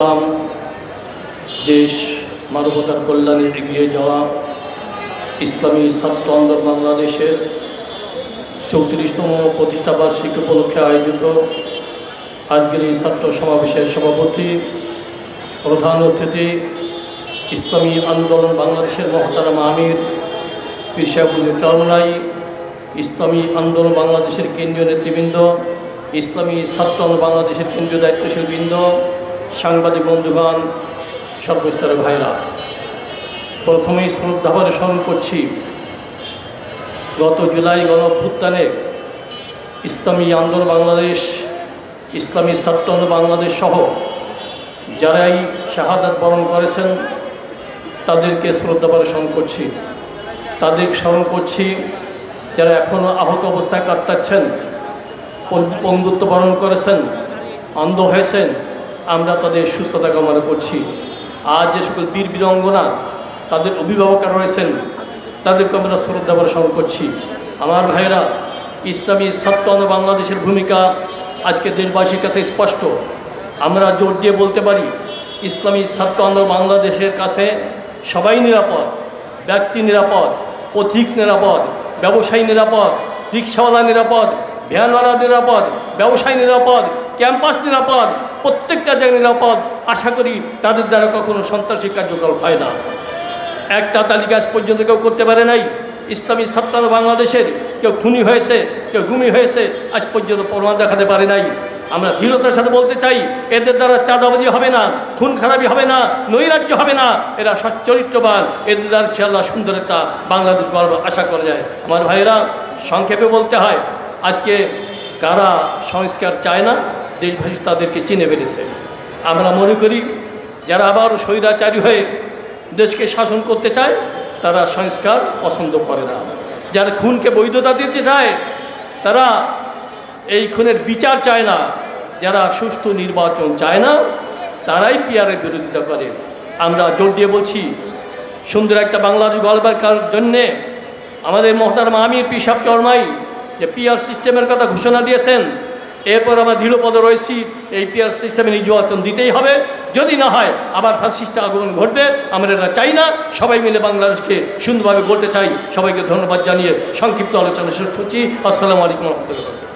ইসলাম দেশ, মানবতার কল্যাণে এগিয়ে যাওয়া ইসলামী ছাত্র আন্দোলন বাংলাদেশের চৌত্রিশতম প্রতিষ্ঠাবার্ষিকী উপলক্ষে আয়োজিত আজকের এই ছাত্র সমাবেশের সভাপতি, প্রধান অতিথি, ইসলামী আন্দোলন বাংলাদেশের মহতারাম আমির পিসাবুজুর চরমরাই ইসলামী আন্দোলন বাংলাদেশের কেন্দ্রীয় নেতৃবৃন্দ, ইসলামী ছাত্র বাংলাদেশের কেন্দ্রীয় দায়িত্বশীল বৃন্দ সাংবাদিক বন্ধুগণ, সর্বস্তরের ভাইরা প্রথমেই শ্রদ্ধাভরে স্মরণ করছি, গত জুলাই গণঅভ্যুত্থানে ইসলামী আন্দোলন বাংলাদেশ, ইসলামী ছাত্র বাংলাদেশ সহ যারাই শাহাদাত বরণ করেছেন, তাদেরকে শ্রদ্ধাভরে স্মরণ করছি। তাদের স্মরণ করছি, যারা এখনও আহত অবস্থায় কাটাচ্ছেন, পঙ্গুত্ব বরণ করেছেন, অন্ধ হয়েছেন আমরা তাদের সুস্থতা কামনা করছি। আজ যে সকল বীর বীরঙ্গনা, তাদের অভিভাবকরা রয়েছেন, তাদেরকে আমরা শ্রদ্ধা স্মরণ করছি। আমার ভাইয়েরা, ইসলামী ছাত্র বাংলাদেশের ভূমিকা আজকে দেশবাসীর কাছে স্পষ্ট। আমরা জোর দিয়ে বলতে পারি, ইসলামী ছাত্র আন্দোলন বাংলাদেশের কাছে সবাই নিরাপদ, ব্যক্তি নিরাপদ, পথিক নিরাপদ, ব্যবসায়ী নিরাপদ, রিক্সাওয়ালা নিরাপদ, ভ্যানওয়ালা নিরাপদ, ব্যবসায়ী নিরাপদ, ক্যাম্পাস নিরাপদ প্রত্যেকটা জায়গায় নিরাপদ, আশা করি তাদের দ্বারা কখনো সন্ত্রাসী কার্যকলাপ হয় না। একটা তালিকা আজ পর্যন্ত কেউ করতে পারে নাই। ইসলামী ছাত্র বাংলাদেশের কেউ খুনি হয়েছে, কেউ গুমি হয়েছে, আজ পর্যন্ত প্রমাণ দেখাতে পারে নাই। আমরা দৃঢ়তার সাথে বলতে চাই, এদের দ্বারা চাঁদাবাজি হবে না, খুন খারাপি হবে না, নৈরাজ্য হবে না, এরা সচ্চরিত্রবান, এদের দ্বারা ইনশাআল্লাহ সুন্দর একটা বাংলাদেশ গর্ব আশা করা যায়। আমার ভাইয়েরা, সংক্ষেপে বলতে হয়, আজকে কারা সংস্কার চায় না? দেশবাসী তাদেরকে চিনে ফেলেছে। আমরা মনে করি, যারা আবার স্বৈরাচারী হয়ে দেশকে শাসন করতে চায়, তারা সংস্কার পছন্দ করে না। যারা খুনকে বৈধতা দিতে চায়, তারা এই খুনের বিচার চায় না। যারা সুষ্ঠু নির্বাচন চায় না, তারাই পিয়ারের বিরোধিতা করে। আমরা জোর দিয়ে বলছি, সুন্দর একটা বাংলাদেশ গড়বার জন্যে আমাদের মহতার মামির পিসাব চরমাই যে পিআর সিস্টেমের কথা ঘোষণা দিয়েছেন এরপর আমরা দৃঢ়পদ রয়েছি, এই পিয়ার সিস্টেমে নির্যাতন দিতেই হবে। যদি না হয়, আবার ফ্যাসিস্ট আগমন ঘটবে, আমরা এটা চাই না। সবাই মিলে বাংলাদেশকে সুন্দরভাবে গড়তে চাই। সবাইকে ধন্যবাদ জানিয়ে সংক্ষিপ্ত আলোচনা শুরু করছি। আসসালামু আলাইকুম রহমতুল্লাহ।